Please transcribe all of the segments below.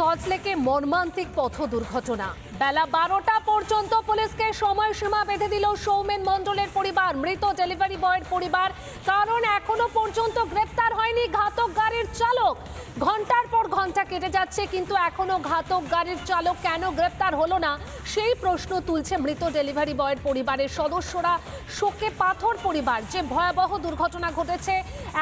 সল্টলেকে মর্মান্তিক পথ দুর্ঘটনা বেলা বারোটা পর্যন্ত পুলিশকে সময়সীমা বেঁধে দিল সৌমেন মণ্ডলের পরিবার। মৃত ডেলিভারি বয়ের পরিবার। কারণ এখনও পর্যন্ত গ্রেপ্তার হয়নি ঘাতক গাড়ির চালক। ঘণ্টার পর ঘণ্টা কেটে যাচ্ছে, কিন্তু এখনও ঘাতক গাড়ির চালক কেন গ্রেপ্তার হলো না? সেই প্রশ্ন তুলছে মৃত ডেলিভারি বয়ের পরিবারের সদস্যরা। শোকে পাথর পরিবার, যে ভয়াবহ দুর্ঘটনা ঘটেছে,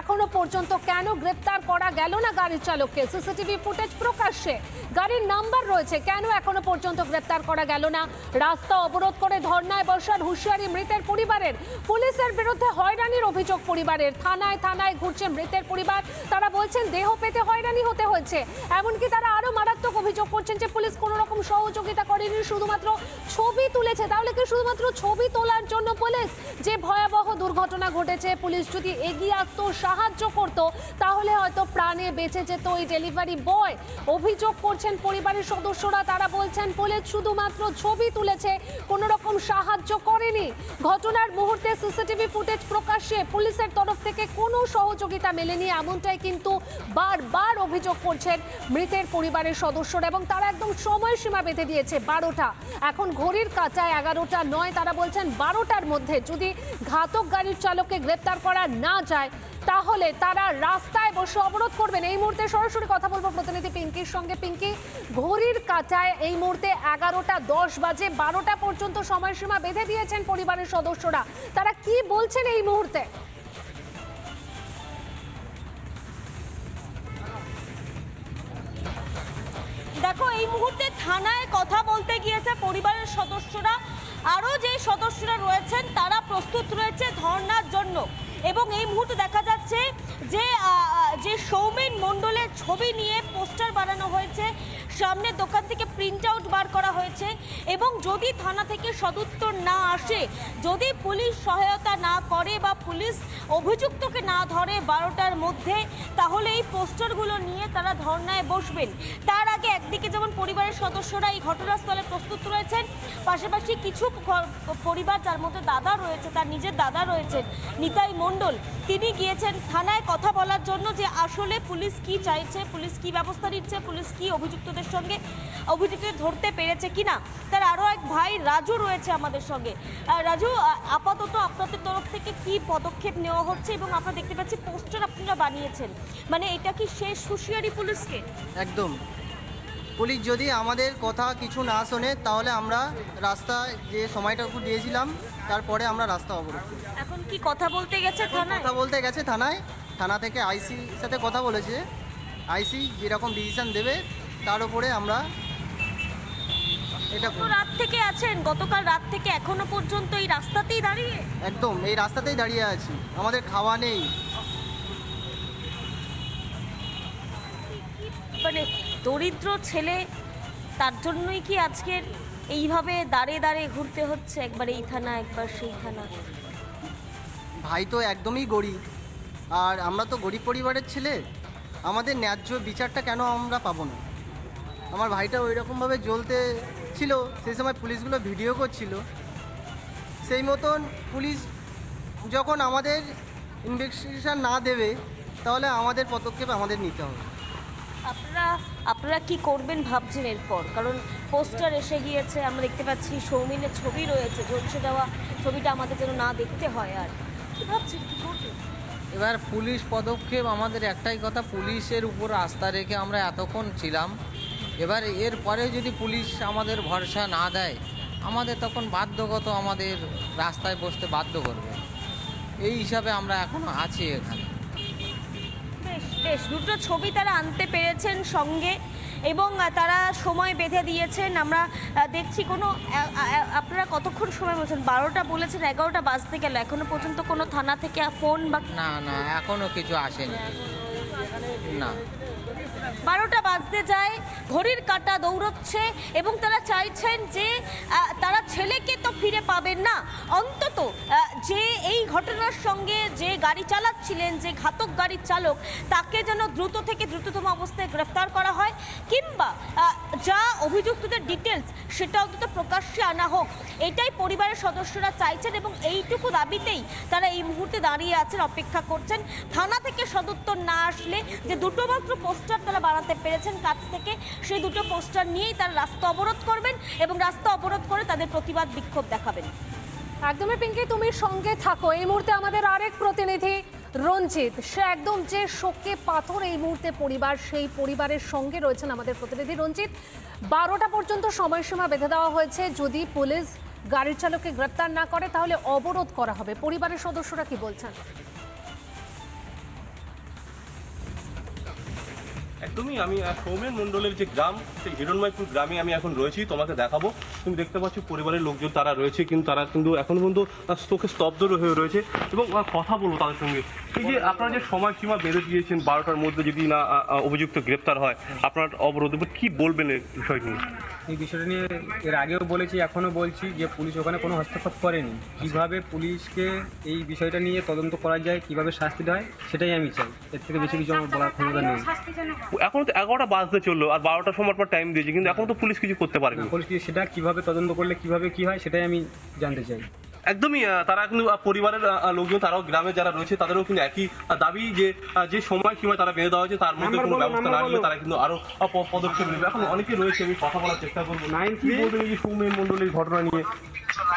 এখনও পর্যন্ত কেন গ্রেপ্তার করা গেল না গাড়ির চালককে? সিসিটিভি ফুটেজ প্রকাশ্যে। গাড়ির নাম্বার রয়েছে। কেন এখনও পর্যন্ত গ্রেপ্তার করা গেল না? রাস্তা অবরোধ করে ধর্নায় বসার হুঁশিয়ারি মৃতের পরিবারের। পুলিশের বিরুদ্ধে হয়রানির অভিযোগ পরিবারের। থানায় থানায় ঘুরছে মৃতের পরিবার। তারা বলছেন, দেহ পেতে হয়রানি হতে হয়েছে। এমনকি তারা আরও মারাত্মক অভিযোগ করছেন যে পুলিশ কোনো রকম সহযোগিতা করেনি। শুধুমাত্র ছবি তুলেছে। তাহলে কি শুধুমাত্র ছবি তোলার জন্য পুলিশ? যে ভয়াবহ দুর্ঘটনা ঘটেছে, পুলিশ যদি এগিয়ে আসতো, সাহায্য করত, তাহলে হয়তো প্রাণে বেঁচে যেত ওই ডেলিভারি বয় অভিযোগ করছেন পরিবারের সদস্যরা, তারা বলছেন, পুলিশ শুধুমাত্র ছবি তুলেছে কোনো রকম সাহায্য করেনি। ঘটনার মুহূর্তে সিসিটিভি ফুটেজ প্রকাশ্যে পুলিশের তরফ থেকে কোনো সহযোগিতা মেলেনি, এমনটাই কিন্তু বারবার অভিযোগ করছেন মৃতের পরিবারের সদস্যরা এবং তারা একদম সময়সীমা বেঁধে দিয়েছে বারোটা। এখন ঘড়ির কাঁচায় এগারোটা নয়, তারা বলছেন বারোটার মধ্যে যদি ঘাতক গাড়ির চালককে গ্রেপ্তার করা না যায়, তাহলে তারা রাস্তায় বসে অবরোধ করবেন। এই মুহূর্তে সরাসরি কথা বলব প্রতিনিধি পিঙ্কির সঙ্গে। পিঙ্কি, ঘড়ির কাঁচায় এই মুহূর্তে এগারোটা দশ বাজে, বারোটা পর্যন্ত সময়সীমা বেঁধে দিয়েছেন পরিবারের সদস্যরা। তারা কি বলছেন এই মুহূর্তে? এই মুহূর্তে থানায় কথা বলতে গিয়েছে পরিবারের সদস্যরা। আরও যে সদস্যরা রয়েছেন, তারা প্রস্তুত রয়েছে ধর্নার জন্য। এবং এই মুহূর্তে দেখা যাচ্ছে যে যে সৌমেন মণ্ডলের ছবি নিয়ে পোস্টার বানানো হয়েছে সামনে দোকান থেকে প্রিন্ট আউট বার করা হয়েছে এবং যদি থানা থেকে সদুত্তর না আসে, যদি পুলিশ সহায়তা না করে বা পুলিশ অভিযুক্তকে না ধরে বারোটার মধ্যে, তাহলে এই পোস্টারগুলো নিয়ে তারা ধর্নায় বসবেন। তার আগে একদিকে যেমন পরিবারের সদস্যরা এই ঘটনাস্থলে প্রস্তুত রয়েছেন, পাশাপাশি কিছু পরিবার, যার মধ্যে দাদা রয়েছে, তার নিজের দাদা রয়েছেন, নিতাই মণ্ডল। তিনি গিয়েছেন থানায় কথা বলার জন্য যে আসলে পুলিশ কি চাইছে, পুলিশ কি ব্যবস্থা নিচ্ছে, পুলিশ কি অভিযুক্তদের সঙ্গে অভিযুক্তদের ধরতে পেরেছে কিনা তার আরও এক ভাই রাজু রয়েছে আমাদের সঙ্গে। রাজু আপাতত আপনাদের তরফ থেকে কি পদক্ষেপ নেওয়া হচ্ছে এবং আমরা দেখতে পাচ্ছি পোস্টার আপনারা বানিয়েছেন? মানে এটা কি শেষ হুঁশিয়ারি পুলিশকে? একদম। পুলিশ যদি আমাদের কথা কিছু না শোনে তাহলে আমরা রাস্তা যে সময়টুকু দিয়েছিলাম তারপরে আমরা রাস্তা অবরোধ এখন কি কথা বলতে গেছে থানায়? কথা বলতে গেছে থানায়। থানা থেকে আইসি সাথে কথা বলেছে। আইসি যেরকম ডিসিশন দেবে তার উপরে আমরা এটা রাত থেকে আছেন? গতকাল রাত থেকে এখনও পর্যন্ত এই রাস্তাতেই দাঁড়িয়ে? একদম এই রাস্তাতেই দাঁড়িয়ে আছি। আমাদের খাওয়া নেই। মানে দরিদ্র ছেলে তার জন্যই কি আজকের এইভাবে দাঁড়ে দাঁড়িয়ে ঘুরতে হচ্ছে? একবার এই থানা একবার সেই থানা। ভাই তো একদমই গরিব। আর আমরা তো গরিব পরিবারের ছেলে। আমাদের ন্যায্য বিচারটা কেন আমরা পাবো না? আমার ভাইটা ওই রকমভাবে জ্বলতে ছিল সেই সময় পুলিশগুলো ভিডিও করছিল। সেই মতন পুলিশ যখন আমাদের ইনভেস্টিগেশন না দেবে তাহলে আমাদের পদক্ষেপ আমাদের নিতে হবে। আপনারা আপনারা কি করবেন ভাবছেন এরপর? কারণ পোস্টার এসে গিয়েছে আমরা দেখতে পাচ্ছি সৌমিনের ছবি রয়েছে ঝলসে দেওয়া ছবিটা আমাদের যেন না দেখতে হয় আর। কি ভাবছেন কি করবেন? এবার পুলিশ পদক্ষেপ আমাদের একটাই কথা পুলিশের উপর আস্থা রেখে আমরা এতক্ষণ ছিলাম। এবার এর পরে যদি পুলিশ আমাদের ভরসা না দেয় আমাদের তখন বাধ্যগত আমাদের রাস্তায় বসতে বাধ্য করবে। এই হিসাবে আমরা এখনও আছি এখানে। বেশ দুটো ছবি তারা আনতে পেরেছেন সঙ্গে এবং তারা সময় বেঁধে দিয়েছেন। আমরা দেখছি কোনো আপনারা কতক্ষণ সময় বলছেন? বারোটা বলেছেন এগারোটা বাজতে গেল। এখনও পর্যন্ত কোনো থানা থেকে ফোন বা না না এখনও কিছু আসেনি। না। বারোটা বাজতে যায়, ঘড়ির কাঁটা দৌড়চ্ছে এবং তারা চাইছেন যে তারা ছেলেকে তো ফিরে পাবেন না। অন্তত যে এই ঘটনার সঙ্গে যে গাড়ি চালাচ্ছিলেন, যে ঘাতক গাড়ির চালক, তাকে যেন দ্রুত থেকে দ্রুততম অবস্থায় গ্রেফতার করা হয় কিংবা যা অভিযুক্তদের ডিটেলস সেটা অন্তত প্রকাশ্যে আনা হোক। এটাই পরিবারের সদস্যরা চাইছেন এবং এইটুকু দাবিতেই তারা এই মুহূর্তে দাঁড়িয়ে আছেন, অপেক্ষা করছেন। থানা থেকে সদুত্তর না আসলে যে দুটো মাত্র পোস্টার তারা বানাতে পেরেছেন কাছ থেকে, সেই দুটো পোস্টার নিয়েই তারা রাস্তা অবরোধ করবেন এবং রাস্তা অবরোধ করে তাদের প্রতিবাদ বিক্ষোভ দেখাবেন। একদমই পিঙ্কি, তুমি সঙ্গে থাকো। এই মুহূর্তে আমাদের আরেক প্রতিনিধি রঞ্জিত। সে একদম যে শোকে পাথর এই মুহূর্তে পরিবার, সেই পরিবারের সঙ্গে রয়েছেন আমাদের প্রতিনিধি রঞ্জিত। বারোটা পর্যন্ত সময়সীমা বেঁধে দেওয়া হয়েছে। যদি পুলিশ গাড়ির চালককে গ্রেপ্তার না করে, তাহলে অবরোধ করা হবে। পরিবারের সদস্যরা কি বলছেন? একদমই আমি সৌমেন মণ্ডলের যে গ্রাম, সেই হিরণময়পুর গ্রামে আমি এখন রয়েছি, তোমাকে দেখাবো। তুমি দেখতে পাচ্ছ পরিবারের লোকজন তারা রয়েছে, কিন্তু তারা কিন্তু এখন পর্যন্ত চোখে স্তব্ধ হয়ে রয়েছে। এবং কথা বলব তাদের সঙ্গে। এই যে আপনারা যে সময়সীমা বেঁধে দিয়েছেন বারোটার মধ্যে যদি না অভিযুক্ত গ্রেপ্তার হয়, আপনার অবরোধ কি বলবেন এই বিষয় নিয়ে? এই বিষয়টা নিয়ে এর আগেও বলেছি এখনও বলছি যে পুলিশ ওখানে কোনো হস্তক্ষেপ করেনি। কীভাবে পুলিশকে এই বিষয়টা নিয়ে তদন্ত করা যায় কীভাবে শাস্তি দেয় সেটাই আমি চাই। এর থেকে বেশি কিছু আমার বলার ক্ষমতা নেই। এখন তো এগারোটা বাজতে চলল আর বারোটার সময় পর টাইম দিয়েছে কিন্তু এখন তো পুলিশ কিছু করতে পারেনি। পুলিশ সেটা কীভাবে তদন্ত করলে কীভাবে কি হয় সেটাই আমি জানতে চাই। একদমই তারা কিন্তু পরিবারের লোকজন তারাও গ্রামে যারা রয়েছে তাদেরও কিন্তু একই দাবি যে যে সময় সীমা তারা বেঁধে দেওয়া হয়েছে তার মধ্যে কোনো ব্যবস্থা না নিলে তারা কিন্তু আরও পদক্ষেপ নেবে। এখন অনেকে রয়েছে আমি কথা বলার চেষ্টা করব। Nine কি বলবেন এই যে সৌমেন মন্ডলের ঘটনা নিয়ে?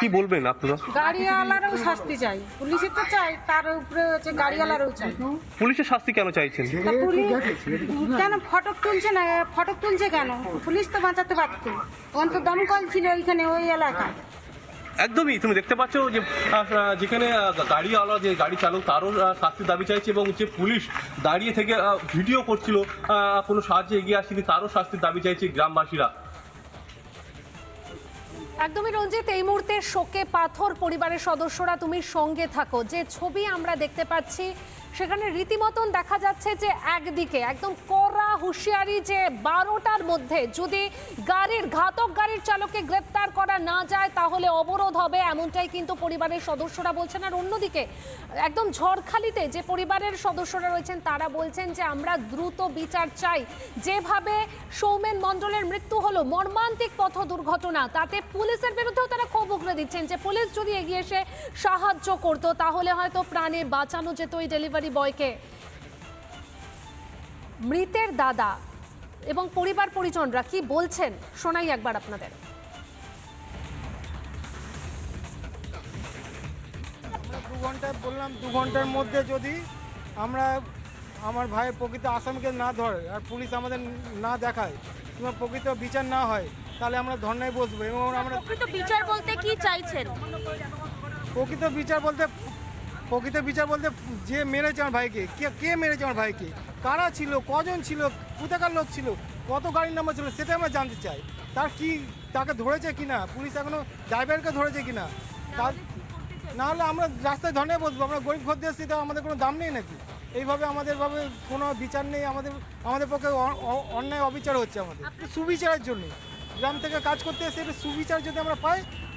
কি বলবেন আপনারা? গাড়িওয়ালারও শাস্তি চাই। পুলিশের তো চাই তার উপরে হচ্ছে গাড়িওয়ালারও চাই। পুলিশের শাস্তি কেন চাইছেন? কেন ফটক তুলছে না? ফটক তুলছে কেন? পুলিশ তো বাঁচাতে পারতো। তখন তো দমকল ছিল ওইখানে ওই এলাকায়। একদমই, তুমি দেখতে পাচ্ছ যে যেখানে গাড়ি গাড়িওয়ালা যে গাড়ি চালক, তারও শাস্তির দাবি চাইছে এবং যে পুলিশ দাঁড়িয়ে থেকে ভিডিও করছিল কোনো সাহায্যে এগিয়ে আসেনি, তারও শাস্তির দাবি চাইছে গ্রামবাসীরা। একদমই রঞ্জিত, এই মুহূর্তে শোকে পাথর পরিবারের সদস্যরা, তুমি সঙ্গে থাকো। যে ছবি আমরা দেখতে পাচ্ছি সেখানে রীতিমতন দেখা যাচ্ছে যে একদিকে একদম কড়া হুঁশিয়ারি যে বারোটার মধ্যে যদি গাড়ির ঘাতক গাড়ির চালককে গ্রেপ্তার করা না যায়, তাহলে অবরোধ হবে এমনটাই কিন্তু পরিবারের সদস্যরা বলছেন। আর অন্যদিকে একদম ঝড়খালিতে যে পরিবারের সদস্যরা রয়েছেন, তারা বলছেন যে আমরা দ্রুত বিচার চাই। যেভাবে সৌমেন মণ্ডলের মৃত্যু হলো, মর্মান্তিক পথ দুর্ঘটনা, তাতে পুলিশের বিরুদ্ধেও তারা ক্ষোভ উগড়ে দিচ্ছেন যে পুলিশ যদি এগিয়ে এসে সাহায্য করতো, তাহলে হয়তো প্রাণে বাঁচানো যেত ওই ডেলিভারি বয়কে। মৃতের দাদা এবং পরিবার পরিজনরা কি বলছেন? শোনাই একবার আপনাদের। দু ঘন্টায় বললাম দু ঘণ্টার মধ্যে যদি আমরা আমার ভাইয়ের প্রকৃত আসামিকে না ধরে আর পুলিশ আমাদের না দেখায় কিংবা প্রকৃত বিচার না হয় তাহলে আমরা ধর্নায় বসবো এবং আমরা প্রকৃত বিচার বলতে কি চাইছেন? প্রকৃত বিচার বলতে প্রকৃত বিচার বলতে যে মেরেছে আমার ভাইকে কে কে মেরেছে আমার ভাইকে? কারা ছিল? কজন ছিল? কোথাকার লোক ছিল? কত গাড়ির নাম্বার ছিল? সেটা আমরা জানতে চাই। তার কি তাকে ধরেছে কিনা? পুলিশ এখনও ড্রাইভারকে ধরেছে কিনা? তার না হলে আমরা রাস্তায় ধর্নে বসবো। আমরা গরিব খদ্দ এসেছি তো আমাদের কোনো দাম নেই নাকি? এইভাবে আমাদের ভাবে কোনো বিচার নেই। আমাদের আমাদের পক্ষে অন্যায় অবিচার হচ্ছে আমাদের। সুবিচারের জন্য। গ্রাম থেকে কাজ করতে এসে সুবিচার যদি আমরা পাই